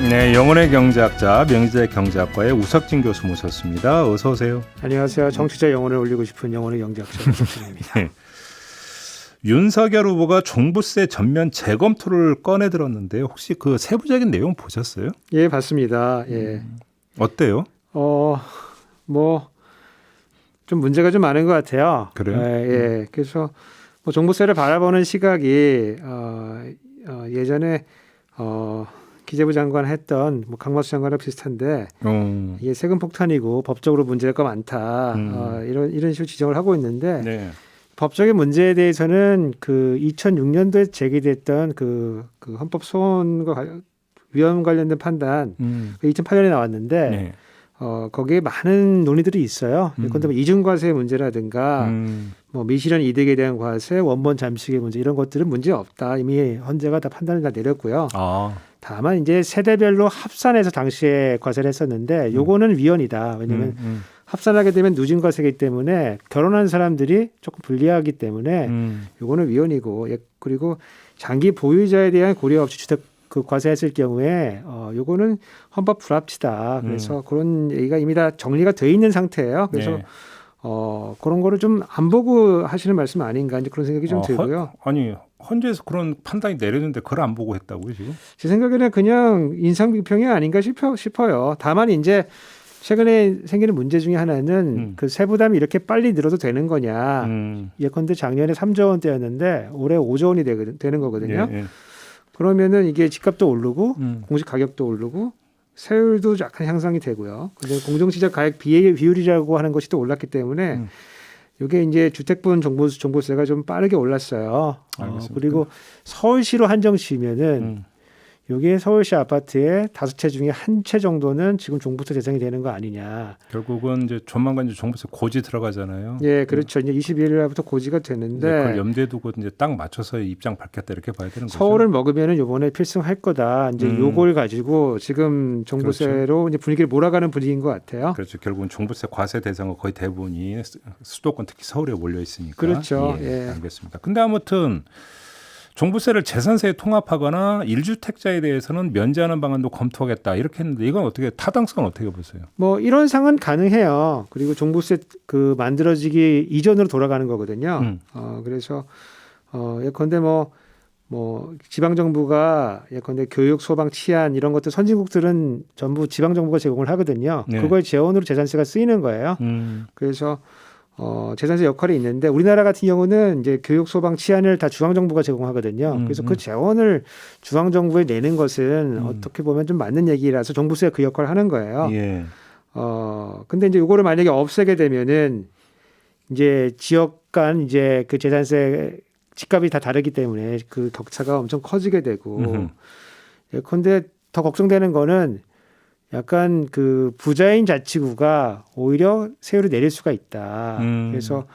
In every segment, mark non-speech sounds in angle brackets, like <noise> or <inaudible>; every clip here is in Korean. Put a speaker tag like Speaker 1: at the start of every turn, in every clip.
Speaker 1: 네, 영혼의 경제학자 명지대 경제학과의 우석진 교수 모셨습니다. 어서 오세요.
Speaker 2: 안녕하세요. 정치자 영혼을 올리고 싶은 영혼의 영재학자 박준입니다. <laughs>
Speaker 1: 윤석열 후보가 종부세 전면 재검토를 꺼내 들었는데 혹시 그 세부적인 내용 보셨어요?
Speaker 2: 예, 봤습니다. 예.
Speaker 1: 어때요?
Speaker 2: 어, 뭐, 좀 문제가 좀 많은 것 같아요.
Speaker 1: 그래요?
Speaker 2: 예, 예. 그래서 뭐 종부세를 바라보는 시각이, 어, 어, 예전에, 어, 기재부 장관 했던 뭐 강마수 장관과 비슷한데
Speaker 1: 어,
Speaker 2: 이게 세금 폭탄이고 법적으로 문제가 많다.
Speaker 1: 음.
Speaker 2: 어, 이런 이런 식으로 지적을 하고 있는데
Speaker 1: 네.
Speaker 2: 법적인 문제에 대해서는 그 2006년도에 제기됐던 그, 그 헌법 소원과 관- 위헌 관련된 판단
Speaker 1: 음,
Speaker 2: 그 2008년에 나왔는데
Speaker 1: 네.
Speaker 2: 어 거기에 많은 논의들이 있어요.
Speaker 1: 음.
Speaker 2: 예컨대 뭐 이중과세 문제라든가
Speaker 1: 음,
Speaker 2: 뭐 미실현 이득에 대한 과세, 원본 잠식의 문제 이런 것들은 문제 없다. 이미 헌재가 다 판단을 다 내렸고요.
Speaker 1: 아,
Speaker 2: 다만 이제 세대별로 합산해서 당시에 과세를 했었는데 요거는 위헌이다. 왜냐하면
Speaker 1: 음, 음,
Speaker 2: 합산하게 되면 누진 과세이기 때문에 결혼한 사람들이 조금 불리하기 때문에
Speaker 1: 음,
Speaker 2: 요거는 위헌이고 예, 그리고 장기 보유자에 대한 고려 없이 주택 그 과세했을 경우에 어 요거는 헌법 불합치다. 그래서 그런 얘기가 이미 다 정리가 돼 있는 상태예요. 그래서
Speaker 1: 네.
Speaker 2: 어 그런 거를 좀 안 보고 하시는 말씀 아닌가 이제 그런 생각이 좀
Speaker 1: 어,
Speaker 2: 들고요.
Speaker 1: 헌- 아니 헌재에서 그런 판단이 내렸는데 그걸 안 보고 했다고요 지금?
Speaker 2: 제 생각에는 그냥 인상 비평이 아닌가 싶어, 싶어요. 다만 이제 최근에 생기는 문제 중에 하나는
Speaker 1: 음.
Speaker 2: 그 세부담이 이렇게 빨리 늘어도 되는 거냐.
Speaker 1: 음,
Speaker 2: 예컨대 작년에 3조 원대였는데 올해 5조 원이 되거든, 되는 거거든요.
Speaker 1: 예, 예.
Speaker 2: 그러면은 이게 집값도 오르고
Speaker 1: 음,
Speaker 2: 공시 가격도 오르고 세율도 약간 향상이 되고요. 근데 공정시장 가액 비, 비율이라고 하는 것이 또 올랐기 때문에
Speaker 1: 음.
Speaker 2: 이게 이제 주택분 정보 정보세가 좀 빠르게 올랐어요. 어. 그리고 서울시로 한정시면은
Speaker 1: 음.
Speaker 2: 여기에 서울시 아파트에 다섯 채 중에 한 채 정도는 지금 종부세 대상이 되는 거 아니냐.
Speaker 1: 결국은 이제 조만간 이제 종부세 고지 들어가잖아요.
Speaker 2: 예, 그렇죠. 이제 22일 날부터 고지가 되는데
Speaker 1: 그걸 염두에 두고 이제 딱 맞춰서 입장 밝혔다 이렇게 봐야 되는 거죠.
Speaker 2: 서울을 먹으면은 요번에 필승할 거다. 이제
Speaker 1: 음.
Speaker 2: 요걸 가지고 지금 종부세로 이제 분위기를 몰아가는 분위기인 것 같아요.
Speaker 1: 그렇죠. 결국은 종부세 과세 대상은 거의 대부분이 수- 수도권 특히 서울에 몰려 있으니까.
Speaker 2: 그렇죠.
Speaker 1: 예,
Speaker 2: 예.
Speaker 1: 알겠습니다. 근데 아무튼 종부세를 재산세에 통합하거나 일주택자에 대해서는 면제하는 방안도 검토하겠다 이렇게 했는데 이건 어떻게 타당성은 어떻게 보세요?
Speaker 2: 뭐 이런 상은 가능해요. 그리고 종부세 그 만들어지기 이전으로 돌아가는 거거든요.
Speaker 1: 음.
Speaker 2: 어 그래서 어 예컨대 뭐뭐 지방 정부가 예컨대 교육, 소방, 치안 이런 것들 선진국들은 전부 지방 정부가 제공을 하거든요.
Speaker 1: 네.
Speaker 2: 그걸 재원으로 재산세가 쓰이는 거예요.
Speaker 1: 음,
Speaker 2: 그래서 어 재산세 역할이 있는데 우리나라 같은 경우는 이제 교육, 소방, 치안을 다 중앙 정부가 제공하거든요.
Speaker 1: 음,
Speaker 2: 그래서
Speaker 1: 음.
Speaker 2: 그 재원을 중앙 정부에 내는 것은
Speaker 1: 음.
Speaker 2: 어떻게 보면 좀 맞는 얘기라서 정부세가 그 역할을 하는 거예요.
Speaker 1: 예.
Speaker 2: 어, 근데 이제 요거를 만약에 없애게 되면은 이제 지역 간 이제 그 재산세 집값이 다 다르기 때문에 그 격차가 엄청 커지게 되고
Speaker 1: 음흠.
Speaker 2: 예컨대 더 걱정되는 거는 약간 그 부자인 자치구가 오히려 세율을 내릴 수가 있다.
Speaker 1: 음.
Speaker 2: 그래서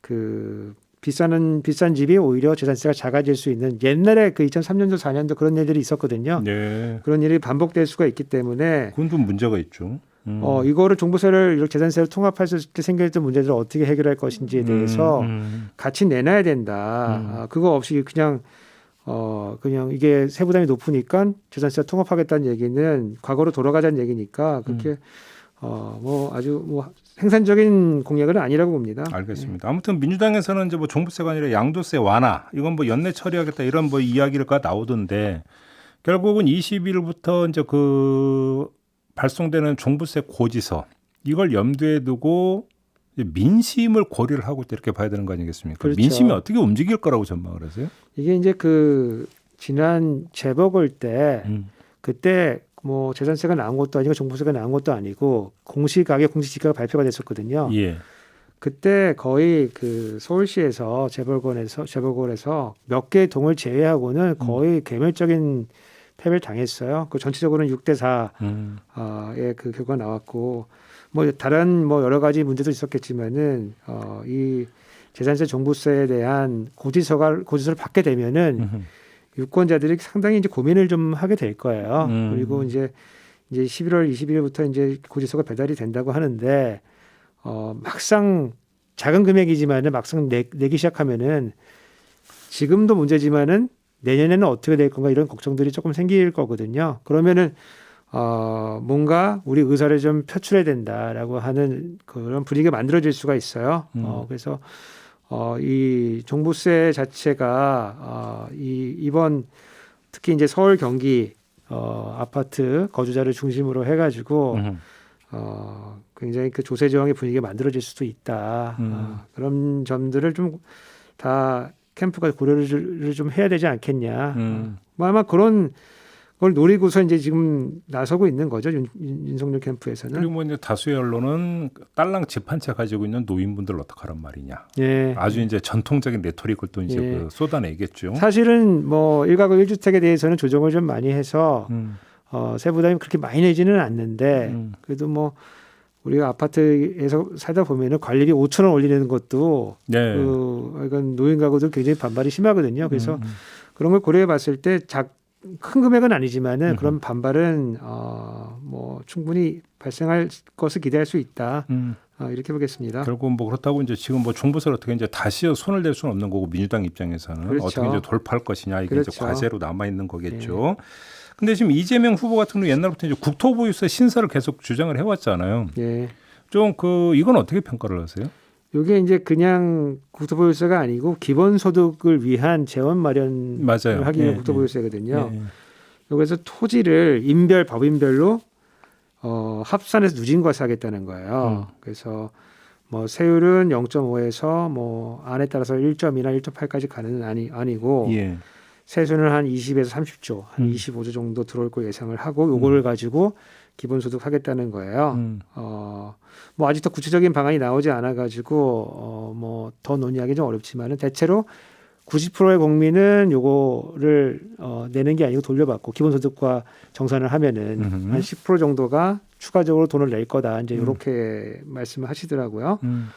Speaker 2: 그 비싼 비싼 집이 오히려 재산세가 작아질 수 있는 옛날에 그 2003년도 4년도 그런 일들이 있었거든요.
Speaker 1: 네.
Speaker 2: 그런 일이 반복될 수가 있기 때문에
Speaker 1: 그건 좀 문제가 있죠. 음.
Speaker 2: 어 이거를 종부세를 이렇게 재산세를 통합했을 때 생겼던 문제들을 어떻게 해결할 것인지에 대해서
Speaker 1: 음, 음.
Speaker 2: 같이 내놔야 된다.
Speaker 1: 음.
Speaker 2: 아, 그거 없이 그냥 어 그냥 이게 세부담이 높으니까 재산세 통합하겠다는 얘기는 과거로 돌아가자는 얘기니까 그렇게
Speaker 1: 음.
Speaker 2: 어 뭐 아주 뭐 생산적인 공약은 아니라고 봅니다.
Speaker 1: 알겠습니다. 아무튼 민주당에서는 이제 뭐 종부세가 아니라 양도세 완화 이건 뭐 연내 처리하겠다 이런 뭐 이야기가 나오던데 결국은 20일부터 이제 그 발송되는 종부세 고지서 이걸 염두에 두고 민심을 고려를 하고 또 이렇게 봐야 되는 거 아니겠습니까?
Speaker 2: 그렇죠.
Speaker 1: 민심이 어떻게 움직일 거라고 전망을 하세요?
Speaker 2: 이게 이제 그 지난 재보궐 때
Speaker 1: 음.
Speaker 2: 그때 뭐 재산세가 나온 것도 아니고 종부세가 나온 것도 아니고 공시가격 공시지가가 발표가 됐었거든요.
Speaker 1: 예.
Speaker 2: 그때 거의 그 서울시에서 재벌권에서 재벌권에서 몇 개 동을 제외하고는 거의 괴멸적인 패배를 당했어요. 그 전체적으로는 6대 4의
Speaker 1: 음.
Speaker 2: 그 결과가 나왔고 뭐 다른 뭐 여러 가지 문제도 있었겠지만은 어, 이 재산세 종부세에 대한 고지서가 고지서를 받게 되면은
Speaker 1: 음흠.
Speaker 2: 유권자들이 상당히 이제 고민을 좀 하게 될 거예요.
Speaker 1: 음.
Speaker 2: 그리고 이제 이제 11월 20일부터 이제 고지서가 배달이 된다고 하는데 어 막상 작은 금액이지만은 막상 내, 내기 시작하면은 지금도 문제지만은 내년에는 어떻게 될 건가 이런 걱정들이 조금 생길 거거든요. 그러면은 어, 뭔가 우리 의사를 좀 표출해야 된다라고 하는 그런 분위기가 만들어질 수가 있어요.
Speaker 1: 음.
Speaker 2: 어, 그래서 어, 이 종부세 자체가 어, 이 이번 특히 이제 서울 경기 어, 아파트 거주자를 중심으로 해가지고
Speaker 1: 음.
Speaker 2: 어, 굉장히 그 조세 저항의 분위기가 만들어질 수도 있다.
Speaker 1: 음.
Speaker 2: 어, 그런 점들을 좀 다 캠프가 고려를 좀 해야 되지 않겠냐.
Speaker 1: 음.
Speaker 2: 뭐 아마 그런 걸 노리고서 이제 지금 나서고 있는 거죠 윤, 윤- 윤석열 캠프에서는.
Speaker 1: 그리고 뭐 이제 다수의 언론은 딸랑 집한채 가지고 있는 노인분들 어떡하란 말이냐.
Speaker 2: 예.
Speaker 1: 아주 이제 전통적인 레토릭을 또 이제
Speaker 2: 예.
Speaker 1: 그 쏟아내겠죠.
Speaker 2: 사실은 뭐 일가구 일주택에 대해서는 조정을 좀 많이 해서
Speaker 1: 음.
Speaker 2: 어, 세부담이 그렇게 많이 내지는 않는데
Speaker 1: 음.
Speaker 2: 그래도 뭐 우리가 아파트에서 살다 보면은 관리비 5천 원 올리는 것도
Speaker 1: 네.
Speaker 2: 그 이건 노인 가구들 굉장히 반발이 심하거든요. 그래서
Speaker 1: 음, 음.
Speaker 2: 그런 걸 고려해 봤을 때 작 큰 금액은 아니지만은
Speaker 1: 음흠.
Speaker 2: 그런 반발은 어 뭐 충분히 발생할 것을 기대할 수 있다.
Speaker 1: 음.
Speaker 2: 어, 이렇게 보겠습니다.
Speaker 1: 결국 뭐 그렇다고 이제 지금 뭐 종부세를 어떻게 이제 다시 손을 댈 수는 없는 거고 민주당 입장에서는
Speaker 2: 그렇죠.
Speaker 1: 어떻게 이제 돌파할 것이냐 이게 이제
Speaker 2: 그렇죠.
Speaker 1: 과제로 남아 있는 거겠죠. 근데 지금 이재명 후보 같은 경우 옛날부터 이제 국토보유세 신설을 계속 주장을 해왔잖아요.
Speaker 2: 예.
Speaker 1: 좀그 이건 어떻게 평가를 하세요?
Speaker 2: 요게 이제 그냥 국토보유세가 아니고 기본소득을 위한 재원 마련을
Speaker 1: 맞아요.
Speaker 2: 하기 위한
Speaker 1: 예,
Speaker 2: 국토보유세거든요.
Speaker 1: 예, 예.
Speaker 2: 여기서 토지를 인별 법인별로 어, 합산해서 누진과세 하겠다는 거예요.
Speaker 1: 음.
Speaker 2: 그래서 뭐 세율은 0.5에서 뭐 안에 따라서 1.2나 1.8까지 가는 아니 아니고
Speaker 1: 예.
Speaker 2: 세수는 한 20에서 30조, 한
Speaker 1: 음.
Speaker 2: 25조 정도 들어올 걸 예상을 하고 요거를 가지고 기본소득 하겠다는 거예요.
Speaker 1: 음.
Speaker 2: 어, 뭐 아직 더 구체적인 방안이 나오지 않아 가지고 어, 뭐 더 논의하기 좀 어렵지만은 대체로 90%의 국민은 요거를 어, 내는 게 아니고 돌려받고 기본소득과 정산을 하면은. 한 10% 정도가 추가적으로 돈을 낼 거다. 이제
Speaker 1: 음.
Speaker 2: 이렇게 말씀을 하시더라고요.
Speaker 1: 음.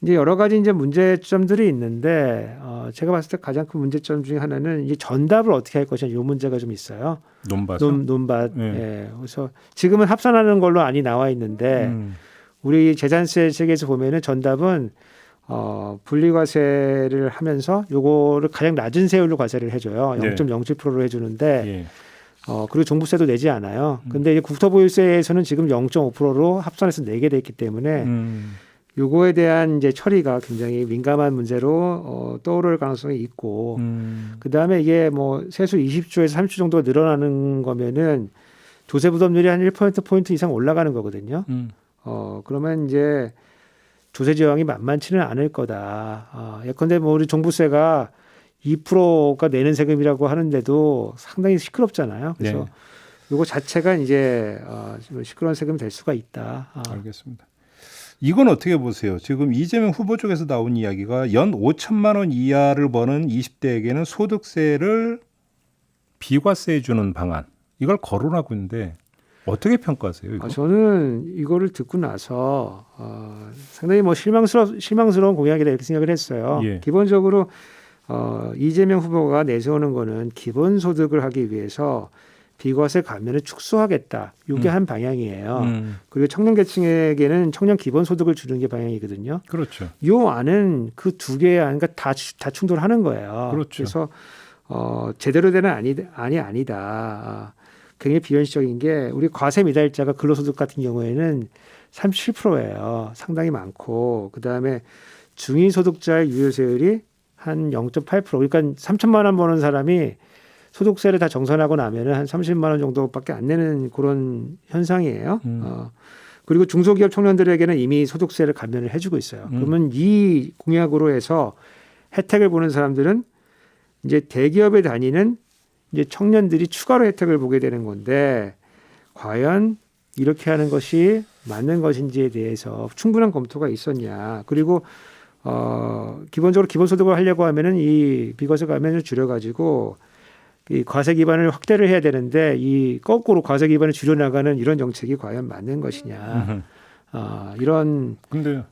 Speaker 2: 이제 여러 가지 이제 문제점들이 있는데 어, 제가 봤을 때 가장 큰 문제점 중에 하나는 이 전답을 어떻게 할 것이냐 이 문제가 좀 있어요.
Speaker 1: 논바죠.
Speaker 2: 논, 논밭.
Speaker 1: 예.
Speaker 2: 예. 그래서 지금은 합산하는 걸로 안이 나와 있는데
Speaker 1: 음.
Speaker 2: 우리 재산세 체계에서 보면은 전답은 어, 분리과세를 하면서 요거를 가장 낮은 세율로 과세를 해줘요.
Speaker 1: 네.
Speaker 2: 0.07%로 해주는데
Speaker 1: 예.
Speaker 2: 어, 그리고 종부세도 내지 않아요.
Speaker 1: 음.
Speaker 2: 근데 이제 국토보유세에서는 지금 0.5%로 합산해서 내게 돼 있기 때문에
Speaker 1: 음.
Speaker 2: 요거에 대한 이제 처리가 굉장히 민감한 문제로 어, 떠오를 가능성이 있고
Speaker 1: 음.
Speaker 2: 그 다음에 이게 뭐 세수 20조에서 30조 정도가 늘어나는 거면은 조세 부담률이 한 1% 포인트 이상 올라가는 거거든요.
Speaker 1: 음.
Speaker 2: 어 그러면 이제 조세 저항이 만만치는 않을 거다. 어, 예컨대 뭐 우리 종부세가 2%가 내는 세금이라고 하는데도 상당히 시끄럽잖아요. 그래서
Speaker 1: 네.
Speaker 2: 요거 자체가 이제 어, 좀 시끄러운 세금이 될 수가 있다. 어,
Speaker 1: 알겠습니다. 이건 어떻게 보세요? 지금 이재명 후보 쪽에서 나온 이야기가 연 5천만 원 이하를 버는 20대에게는 소득세를 비과세해 주는 방안. 이걸 거론하고 있는데 어떻게 평가하세요? 이거?
Speaker 2: 아, 저는 이거를 듣고 나서 어, 상당히 뭐 실망스러 실망스러운 공약이다 이렇게 생각을 했어요.
Speaker 1: 예.
Speaker 2: 기본적으로 어, 이재명 후보가 내세우는 거는 기본 소득을 하기 위해서 비과세 감면을 축소하겠다. 이게
Speaker 1: 음.
Speaker 2: 한 방향이에요.
Speaker 1: 음,
Speaker 2: 그리고 청년 계층에게는 청년 기본 소득을 주는 게 방향이거든요.
Speaker 1: 그렇죠.
Speaker 2: 요 안은 그 두 개의 안과 다, 다 충돌하는 거예요.
Speaker 1: 그렇죠.
Speaker 2: 래서 어, 제대로 되는 아니, 아니 아니다. 아, 굉장히 비현실적인 게 우리 과세 미달자가 근로소득 같은 경우에는 37%예요. 상당히 많고 그 다음에 중위소득자의 유효세율이 한 0.8% 그러니까 3천만 원 버는 사람이 소득세를 다 정산하고 나면은 한 30만 원 정도밖에 안 내는 그런 현상이에요.
Speaker 1: 음.
Speaker 2: 어, 그리고 중소기업 청년들에게는 이미 소득세를 감면을 해주고 있어요.
Speaker 1: 음.
Speaker 2: 그러면 이 공약으로 해서 혜택을 보는 사람들은 이제 대기업에 다니는 이제 청년들이 추가로 혜택을 보게 되는 건데 과연 이렇게 하는 것이 맞는 것인지에 대해서 충분한 검토가 있었냐. 그리고 어 기본적으로 기본소득을 하려고 하면은 이 비과세 감면을 줄여가지고 이 과세 기반을 확대를 해야 되는데 이 거꾸로 과세 기반을 줄여나가는 이런 정책이 과연 맞는 것이냐. 아 이런
Speaker 1: 근데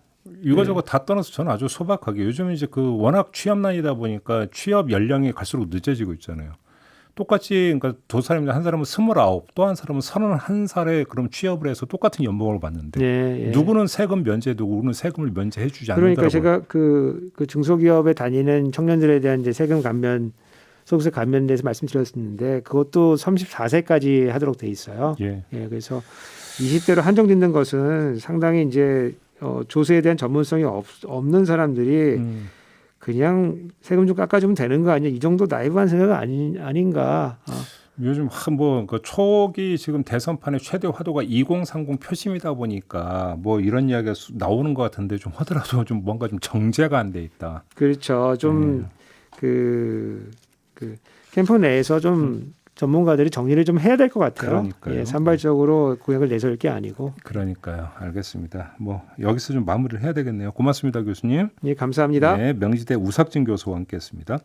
Speaker 1: 이거저거
Speaker 2: 네.
Speaker 1: 다 떠나서 저는 아주 소박하게 요즘 이제 그 워낙 취업난이다 보니까 취업 연령이 갈수록 늦어지고 있잖아요. 똑같이 그러니까 두 사람인데 한 사람은 스물아홉 또 한 사람은 서른한 살에 그럼 취업을 해서 똑같은 연봉을 받는데
Speaker 2: 예, 예.
Speaker 1: 누구는 세금 면제해두고 누구는 세금을 면제해 주지
Speaker 2: 그러니까
Speaker 1: 않는다고.
Speaker 2: 제가 그, 그 중소기업에 다니는 청년들에 대한 이제 세금 감면 소득세 감면에 대해서 말씀드렸는데 그것도 34세까지 하도록 돼 있어요.
Speaker 1: 예.
Speaker 2: 예, 그래서 20대로 한정짓는 것은 상당히 이제 어, 조세에 대한 전문성이 없, 없는 사람들이
Speaker 1: 음.
Speaker 2: 그냥 세금 좀 깎아주면 되는 거 아니야? 이 정도 나이브한 생각은 아니, 아닌가? 어.
Speaker 1: 요즘 뭐그 초기 지금 대선판의 최대 화두가 2030 표심이다 보니까 뭐 이런 이야기가 수- 나오는 것 같은데 좀 하더라도 좀 뭔가 좀 정제가 안 돼 있다.
Speaker 2: 그렇죠. 좀그 그 캠프 내에서 좀 전문가들이 정리를 좀 해야 될 것 같아요.
Speaker 1: 그러니까요.
Speaker 2: 예, 산발적으로 공약을 내세울 게 아니고.
Speaker 1: 그러니까요. 알겠습니다. 뭐 여기서 좀 마무리를 해야 되겠네요. 고맙습니다, 교수님.
Speaker 2: 예, 감사합니다.
Speaker 1: 네, 명지대 우석진 교수와 함께했습니다.